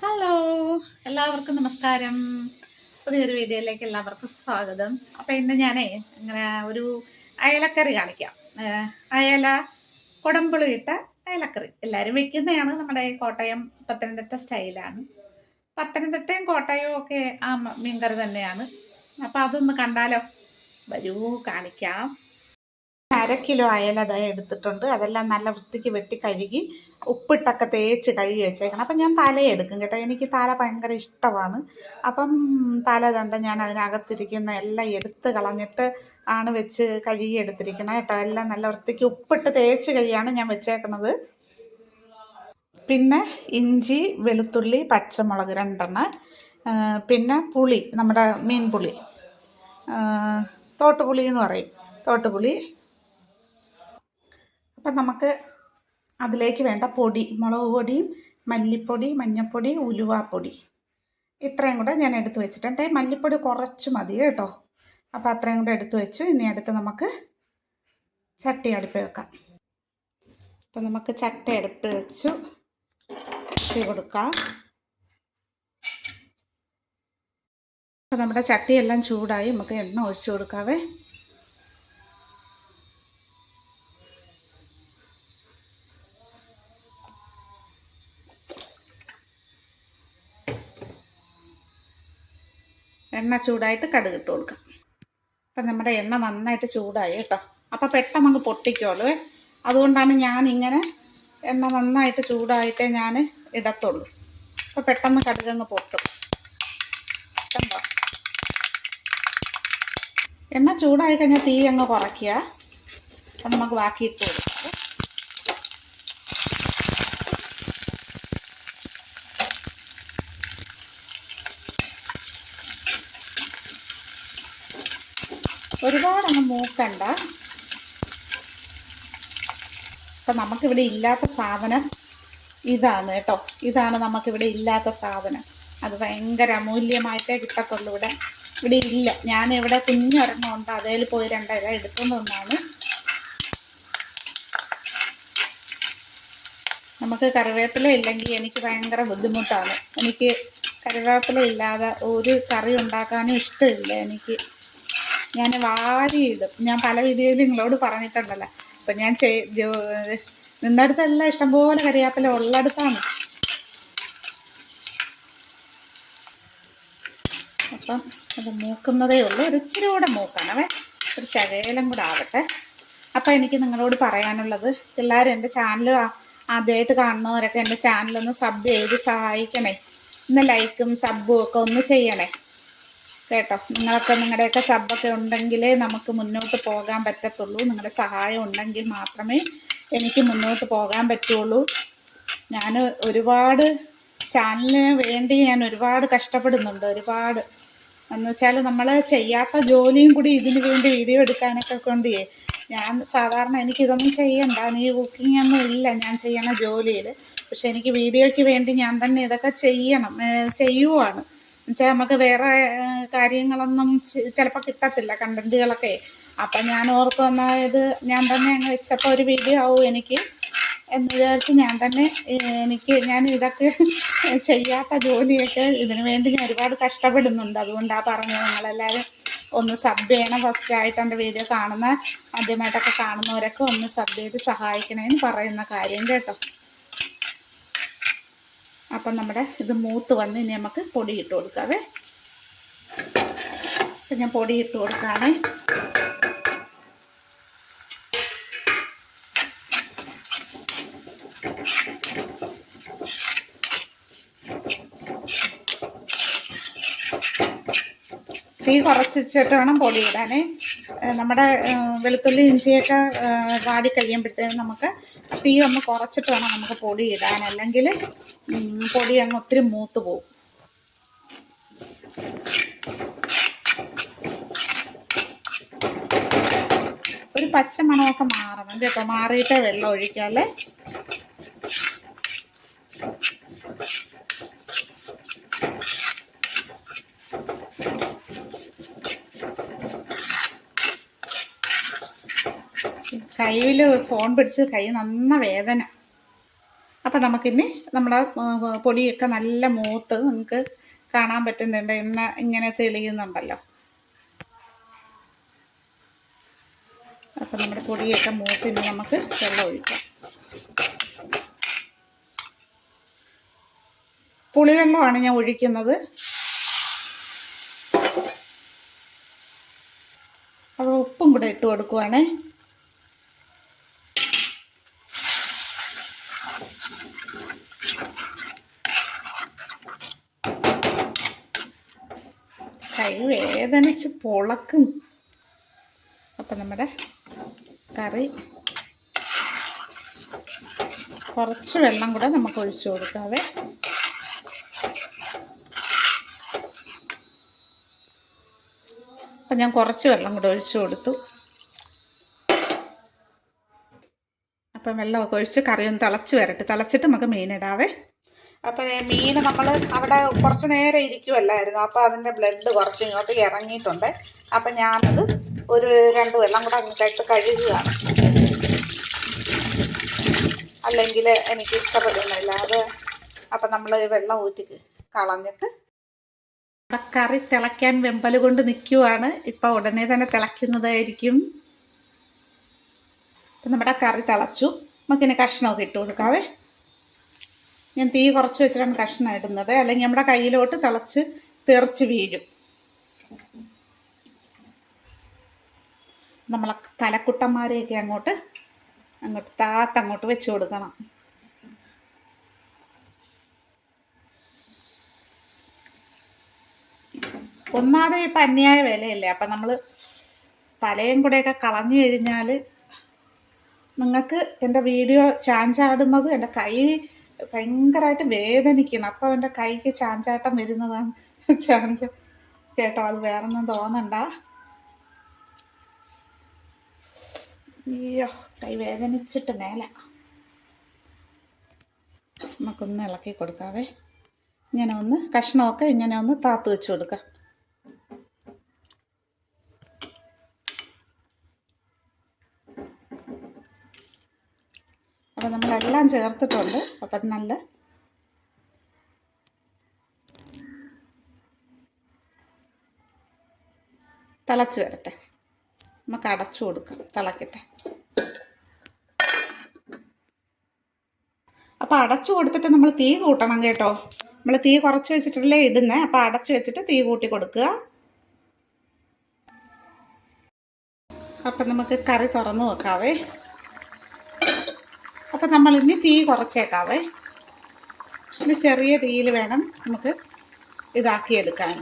Hello എല്ലാവർക്കും നമസ്കാരം. പുതിയൊരു വീഡിയോയിലേക്ക് എല്ലാവർക്കും സ്വാഗതം. അപ്പം ഇന്ന് ഞാനേ ഇങ്ങനെ ഒരു അയലക്കറി കാണിക്കാം. അയല കുടമ്പുളി ഇട്ട അയലക്കറി. എല്ലാവരും വെക്കുന്നതാണ് നമ്മുടെ കോട്ടയം പത്തനംതിട്ട സ്റ്റൈലാണ്. പത്തനംതിട്ടയും കോട്ടയവും ഒക്കെ ആ മീൻകറി തന്നെയാണ്. അപ്പം അതൊന്ന് കണ്ടാലോ? വരൂ കാണിക്കാം. അര കിലോ അയല അത് എടുത്തിട്ടുണ്ട്. അതെല്ലാം നല്ല വൃത്തിക്ക് വെട്ടി കഴുകി ഉപ്പിട്ടൊക്കെ തേച്ച് കഴുകി വെച്ചേക്കണം. അപ്പം ഞാൻ തലയെടുക്കും കേട്ടോ. എനിക്ക് തല ഭയങ്കര ഇഷ്ടമാണ്. അപ്പം തല തണ്ട ഞാൻ അതിനകത്തിരിക്കുന്ന എല്ലാം എടുത്ത് കളഞ്ഞിട്ട് ആണ് വെച്ച് കഴുകി എടുത്തിരിക്കണം കേട്ടോ. എല്ലാം നല്ല വൃത്തിക്ക് ഉപ്പിട്ട് തേച്ച് കഴിയാണ് ഞാൻ വെച്ചേക്കുന്നത് പിന്നെ ഇഞ്ചി വെളുത്തുള്ളി പച്ചമുളക് രണ്ടെണ്ണം. പിന്നെ പുളി നമ്മുടെ മീൻ പുളി തോട്ടുപുളി എന്ന് പറയും. തോട്ടുപുളി അപ്പം നമുക്ക് അതിലേക്ക് വേണ്ട പൊടി മുളക് പൊടിയും മല്ലിപ്പൊടി മഞ്ഞൾപ്പൊടി ഉലുവാപ്പൊടി. ഇത്രയും കൂടെ ഞാൻ എടുത്ത് വെച്ചിട്ടുണ്ട്. മല്ലിപ്പൊടി കുറച്ച് മതി കേട്ടോ. അപ്പോൾ അത്രയും കൂടെ എടുത്ത് വെച്ചു ഇനി അടുത്ത് നമുക്ക് ചട്ടി അടുപ്പ് വെക്കാം. അപ്പം നമുക്ക് ചട്ടി അടുപ്പ് വെച്ചു. ചട്ടി കൊടുക്കാം. അപ്പം നമ്മുടെ ചട്ടിയെല്ലാം ചൂടായി. നമുക്ക് എണ്ണ ഒഴിച്ചു കൊടുക്കാവേ. എണ്ണ ചൂടായിട്ട് കടുക് ഇട്ട് കൊടുക്കാം. അപ്പം നമ്മുടെ എണ്ണ നന്നായിട്ട് ചൂടായി കേട്ടോ. അപ്പം പെട്ടെന്ന് അങ്ങ് പൊട്ടിക്കോളൂ അതുകൊണ്ടാണ് ഞാൻ ഇങ്ങനെ എണ്ണ നന്നായിട്ട് ചൂടായിട്ടേ ഞാൻ ഇടത്തുള്ളൂ. അപ്പോൾ പെട്ടെന്ന് കടുക് അങ്ങ് പൊട്ടും. കണ്ടോ? എണ്ണ ചൂടായി കഴിഞ്ഞാൽ തീ അങ്ങ് കുറയ്ക്കുക. അപ്പം നമുക്ക് ബാക്കി ഇട്ട് കൊടുക്കാം ഒരുപാട് അങ്ങ് മൂക്കണ്ട. അപ്പം നമുക്കിവിടെ ഇല്ലാത്ത സാധനം ഇതാണ് കേട്ടോ. ഇതാണ് നമുക്കിവിടെ ഇല്ലാത്ത സാധനം. അത് ഭയങ്കര അമൂല്യമായിട്ടേ കിട്ടത്തുള്ളൂ ഇവിടെ. ഇവിടെ ഇല്ല. ഞാൻ ഇവിടെ കുഞ്ഞൊരെണ്ണം ഉണ്ട് അതേൽ പോയി രണ്ടര എടുത്തുകൊണ്ട് വന്നാണ് നമുക്ക് കറിവേപ്പില ഇല്ലെങ്കിൽ എനിക്ക് ഭയങ്കര ബുദ്ധിമുട്ടാണ്. എനിക്ക് കറിവേപ്പില ഇല്ലാതെ ഒരു കറി ഉണ്ടാക്കാനും ഇഷ്ടമില്ല എനിക്ക്. ഞാൻ വാരി ഇടും. ഞാൻ പല വീഡിയോയിൽ നിങ്ങളോട് പറഞ്ഞിട്ടുണ്ടല്ലോ. അപ്പം ഞാൻ ചെയ് നിന്നടുത്തെല്ലാം ഇഷ്ടംപോലെ കറിവേപ്പില ഉള്ളടുത്താണ്. അപ്പം അത് മൂക്കുന്നതേ ഉള്ളൂ. ഒരു ഇച്ചിരി കൂടെ മൂക്കണവേ ഒരു ശകലം കൂടെ ആവട്ടെ. അപ്പം എനിക്ക് നിങ്ങളോട് പറയാനുള്ളത് എല്ലാവരും എന്റെ ചാനൽ ആദ്യമായിട്ട് കാണുന്നവരൊക്കെ എന്റെ ചാനലൊന്ന് സബ് ചെയ്ത് സഹായിക്കണേ. ഒന്ന് ലൈക്കും സബ്ബും ഒക്കെ ഒന്ന് ചെയ്യണേ. കേട്ടോ. നിങ്ങളൊക്കെ നിങ്ങളുടെയൊക്കെ സബ്ബൊക്കെ ഉണ്ടെങ്കിലേ നമുക്ക് മുന്നോട്ട് പോകാൻ പറ്റത്തുള്ളൂ. നിങ്ങളുടെ സഹായം ഉണ്ടെങ്കിൽ മാത്രമേ എനിക്ക് മുന്നോട്ട് പോകാൻ പറ്റുള്ളൂ. ഞാൻ ഒരുപാട് ചാനലിന് വേണ്ടി ഞാൻ ഒരുപാട് കഷ്ടപ്പെടുന്നുണ്ട്. ഒരുപാട്. എന്ന് വെച്ചാൽ നമ്മൾ ചെയ്യാത്ത ജോലിയും കൂടി ഇതിന് വേണ്ടി വീഡിയോ എടുക്കാനൊക്കെ കൊണ്ട് ഞാൻ സാധാരണ എനിക്കിതൊന്നും ചെയ്യണ്ട. നീ കുക്കിംഗ് ഒന്നും ഇല്ല ഞാൻ ചെയ്യണ ജോലിയിൽ പക്ഷെ എനിക്ക് വീഡിയോയ്ക്ക് വേണ്ടി ഞാൻ തന്നെ ഇതൊക്കെ ചെയ്യണം. ചെയ്യുവാണ്. എന്നുവെച്ചാൽ നമുക്ക് വേറെ കാര്യങ്ങളൊന്നും ചിലപ്പോൾ കിട്ടത്തില്ല കണ്ടന്റുകളൊക്കെ. അപ്പം ഞാൻ ഓർത്ത് വന്നത് ഞാൻ തന്നെ അങ്ങ് വെച്ചപ്പോൾ ഒരു വീഡിയോ ആവും എനിക്ക്. എന്ന് വിചാരിച്ച് ഞാൻ തന്നെ എനിക്ക് ഞാൻ ഇതൊക്കെ ചെയ്യാത്ത ജോലിയൊക്കെ ഇതിനു വേണ്ടി ഞാൻ ഒരുപാട് കഷ്ടപ്പെടുന്നുണ്ട്. അതുകൊണ്ടാണ് പറഞ്ഞത് നിങ്ങളെല്ലാവരും ഒന്ന് സബ് ചെയ്യണം. ഫസ്റ്റ് ആയിട്ട് എന്റെ വീഡിയോ കാണുന്ന ആദ്യമായിട്ടൊക്കെ കാണുന്നവരൊക്കെ ഒന്ന് സബ് ചെയ്ത് സഹായിക്കണമെന്ന് പറയുന്ന കാര്യം കേട്ടോ. അപ്പം നമ്മുടെ ഇത് മൂത്ത് വന്ന് ഇനി നമുക്ക് പൊടി ഇട്ട് കൊടുക്കാവേ. അപ്പം ഞാൻ പൊടി ഇട്ട് കൊടുക്കാണേ തീ കുറച്ച് വെച്ചിട്ട് വേണം പൊടി ഇടാനേ നമ്മുടെ വെളുത്തുള്ളി ഇഞ്ചിയൊക്കെ വാടി കഴിയുമ്പോഴത്തേനും നമുക്ക് തീ ഒന്ന് കുറച്ചിട്ട് വേണം നമുക്ക് പൊടി ഇടാൻ. അല്ലെങ്കിൽ പൊടി അങ്ങ് ഒത്തിരി മൂത്ത് പോകും ഒരു പച്ച മണമൊക്കെ മാറണം കേട്ടോ. മാറിയിട്ടേ വെള്ളം ഒഴിക്കാല്ലേ? കയ്യിൽ ഫോൺ പിടിച്ച് കൈ നന്ന വേദന. അപ്പം നമുക്കിനി നമ്മുടെ പൊടിയൊക്കെ നല്ല മൂത്ത് നിങ്ങൾക്ക് കാണാൻ പറ്റുന്നുണ്ട് എന്ന ഇങ്ങനെ തെളിയുന്നുണ്ടല്ലോ. അപ്പം നമ്മുടെ പൊടിയൊക്കെ മൂത്തിന് നമുക്ക് വെള്ളം ഒഴിക്കാം. പുളിവെള്ളമാണ് ഞാൻ ഒഴിക്കുന്നത്. അപ്പോൾ ഉപ്പും കൂടെ ഇട്ട് കൊടുക്കുവാണേ. കൈ വേദനിച്ച് പൊളക്കും. അപ്പം നമ്മുടെ കറി കുറച്ച് വെള്ളം കൂടെ നമുക്ക് ഒഴിച്ചു കൊടുക്കാവേ. അപ്പം ഞാൻ കുറച്ച് വെള്ളം കൂടെ ഒഴിച്ചു കൊടുത്തു. അപ്പം വെള്ളമൊക്കെ ഒഴിച്ച് കറിയൊന്ന് തിളച്ച് വരട്ടെ. തിളച്ചിട്ട് നമുക്ക് മീനിടാവേ അപ്പം മീൻ നമ്മൾ അവിടെ കുറച്ച് നേരം ഇരിക്കുമല്ലായിരുന്നു അപ്പോൾ അതിന്റെ ബ്ലഡ് കുറച്ച് ഇങ്ങോട്ട് ഇറങ്ങിയിട്ടുണ്ട്. അപ്പം ഞാനത് ഒരു രണ്ട് വെള്ളം കൂടെ അങ്ങോട്ടായിട്ട് കഴുകുകയാണ്. അല്ലെങ്കിൽ എനിക്ക് ഇഷ്ടപ്പെടുന്നില്ല. അത് അപ്പം നമ്മൾ വെള്ളം ഊറ്റി കളഞ്ഞിട്ട് കറി തിളയ്ക്കാൻ വെമ്പൽ കൊണ്ട് നിൽക്കുവാണ് ഇപ്പം ഉടനെ തന്നെ തിളയ്ക്കുന്നതായിരിക്കും. നമ്മുടെ കറി തിളച്ചു. നമുക്കിനി കഷ്ണമൊക്കെ ഇട്ട് കൊടുക്കാവേ. ഞാൻ തീ കുറച്ച് വെച്ചിട്ടാണ് കഷ്ണം ഇടുന്നത്. അല്ലെങ്കിൽ നമ്മുടെ കയ്യിലോട്ട് തിളച്ച് തെറിച്ച് വീഴും. നമ്മളെ തലക്കുട്ടന്മാരെയൊക്കെ അങ്ങോട്ട് അങ്ങോട്ട് താത്ത് അങ്ങോട്ട് വെച്ച് കൊടുക്കണം. ഒന്നാതെ ഇപ്പം അന്യായ വിലയല്ലേ? അപ്പം നമ്മൾ തലയും കൂടെയൊക്കെ കളഞ്ഞു കഴിഞ്ഞാൽ നിങ്ങൾക്ക് എന്റെ വീഡിയോ ചാഞ്ചാടുന്നത് എന്റെ കൈ ഭയങ്കരമായിട്ട് വേദനിക്കുന്നു. അപ്പോൾ അവന്റെ കൈക്ക് ചാഞ്ചാട്ടം വരുന്നതാണ്. ചാഞ്ച കേട്ടോ അത് വേറൊന്നും തോന്നണ്ട. അയ്യോ കൈ വേദനിച്ചിട്ട് മേല. നമുക്കൊന്ന് ഇളക്കി കൊടുക്കാവേ. ഇങ്ങനെ ഒന്ന് കഷ്ണമൊക്കെ ഇങ്ങനെ ഒന്ന് താത്ത് വെച്ച് കൊടുക്കാം. അപ്പോൾ നമ്മളെല്ലാം ചേർത്തിട്ടുണ്ട്. അപ്പം നല്ല തിളച്ച് വരട്ടെ. നമുക്ക് അടച്ചു കൊടുക്കാം. തിളക്കട്ടെ. അപ്പോൾ അടച്ചു കൊടുത്തിട്ട് നമ്മൾ തീ കൂട്ടണം കേട്ടോ. നമ്മൾ തീ കുറച്ച് വെച്ചിട്ടല്ലേ ഇടുന്നത് അപ്പോൾ അടച്ചു വെച്ചിട്ട് തീ കൂട്ടി കൊടുക്കുക. അപ്പം നമുക്ക് കറി തുറന്ന് വെക്കാവേ. അപ്പം നമ്മൾ ഇനി തീ കുറച്ചേക്കാവേ. ഇനി ചെറിയ തീയിൽ വേണം നമുക്ക് ഇതാക്കിയെടുക്കാൻ.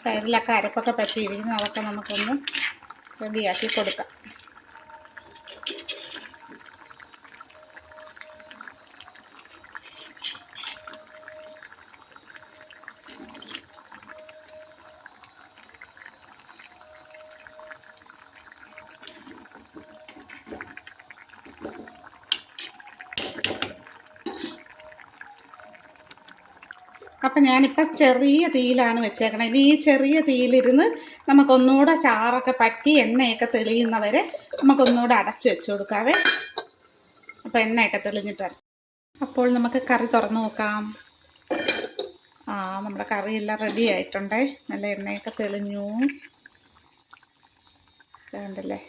സൈഡിലൊക്കെ അരപ്പൊക്കെ പറ്റിയിരിക്കുന്നു അതൊക്കെ നമുക്കൊന്ന് റെഡിയാക്കി കൊടുക്കാം. അപ്പം ഞാനിപ്പോൾ ചെറിയ തീയിലാണ് വെച്ചേക്കണത് ഇനി ഈ ചെറിയ തീയിലിരുന്ന് നമുക്കൊന്നുകൂടെ ചാറൊക്കെ പറ്റി എണ്ണയൊക്കെ തെളിയുന്നവരെ നമുക്കൊന്നുകൂടെ അടച്ചു വെച്ച് കൊടുക്കാവേ. അപ്പോൾ എണ്ണയൊക്കെ തെളിഞ്ഞിട്ട് അപ്പോൾ നമുക്ക് കറി തുറന്നു നോക്കാം. ആ നമ്മുടെ കറിയെല്ലാം റെഡി ആയിട്ടുണ്ടേ. നല്ല എണ്ണയൊക്കെ തെളിഞ്ഞു. വേണ്ടല്ലേ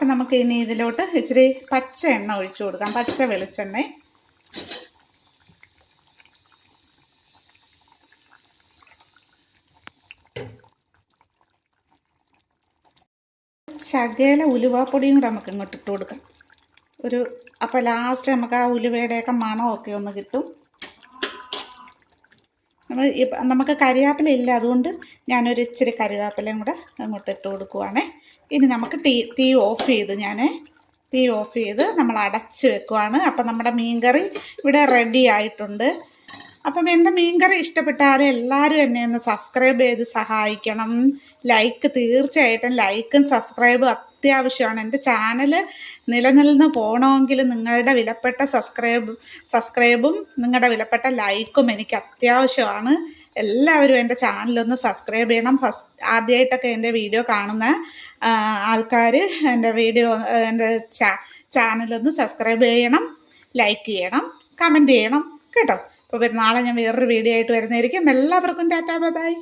അപ്പം നമുക്ക് ഇനി ഇതിലോട്ട് ഇച്ചിരി പച്ച എണ്ണ ഒഴിച്ചു കൊടുക്കാം. പച്ച വെളിച്ചെണ്ണ. ശകേല ഉലുവാപ്പൊടിയും കൂടെ നമുക്ക് ഇങ്ങോട്ട് ഇട്ട് കൊടുക്കാം. ഒരു അപ്പോൾ ലാസ്റ്റ് നമുക്ക് ആ ഉലുവയുടെയൊക്കെ മണമൊക്കെ ഒന്ന് കിട്ടും. നമ്മൾ നമുക്ക് കരിവേപ്പില ഇല്ല അതുകൊണ്ട് ഞാനൊരു ഇച്ചിരി കരിവേപ്പിലയും കൂടെ അങ്ങോട്ട് ഇട്ട് കൊടുക്കുവാണേ. ഇനി നമുക്ക് തീ തീ ഓഫ് ചെയ്ത് ഞാൻ തീ ഓഫ് ചെയ്ത് നമ്മൾ അടച്ച് വെക്കുവാണ്. അപ്പം നമ്മുടെ മീൻകറി ഇവിടെ റെഡി ആയിട്ടുണ്ട്. അപ്പം എന്റെ മീൻകറി ഇഷ്ടപ്പെട്ടാൽ എല്ലാവരും എന്നെ ഒന്ന് സബ്സ്ക്രൈബ് ചെയ്ത് സഹായിക്കണം. ലൈക്ക് തീർച്ചയായിട്ടും ലൈക്കും സബ്സ്ക്രൈബും അത്യാവശ്യമാണ്. എന്റെ ചാനൽ നിലനിന്ന് പോകണമെങ്കിൽ നിങ്ങളുടെ വിലപ്പെട്ട സബ്സ്ക്രൈബ് സബ്സ്ക്രൈബും നിങ്ങളുടെ വിലപ്പെട്ട ലൈക്കും എനിക്ക് അത്യാവശ്യമാണ്. എല്ലാവരും എന്റെ ചാനലൊന്ന് സബ്സ്ക്രൈബ് ചെയ്യണം. ഫസ്റ്റ് ആദ്യമായിട്ടൊക്കെ എന്റെ വീഡിയോ കാണുന്ന ആൾക്കാർ എന്റെ വീഡിയോ എന്റെ ചാ ചാനലൊന്ന് സബ്സ്ക്രൈബ് ചെയ്യണം ലൈക്ക് ചെയ്യണം കമന്റ് ചെയ്യണം കേട്ടോ. അപ്പോൾ നാളെ ഞാൻ വേറൊരു വീഡിയോ ആയിട്ട് വരുന്നതായിരിക്കും. എല്ലാവർക്കും ടാറ്റാ ബൈ.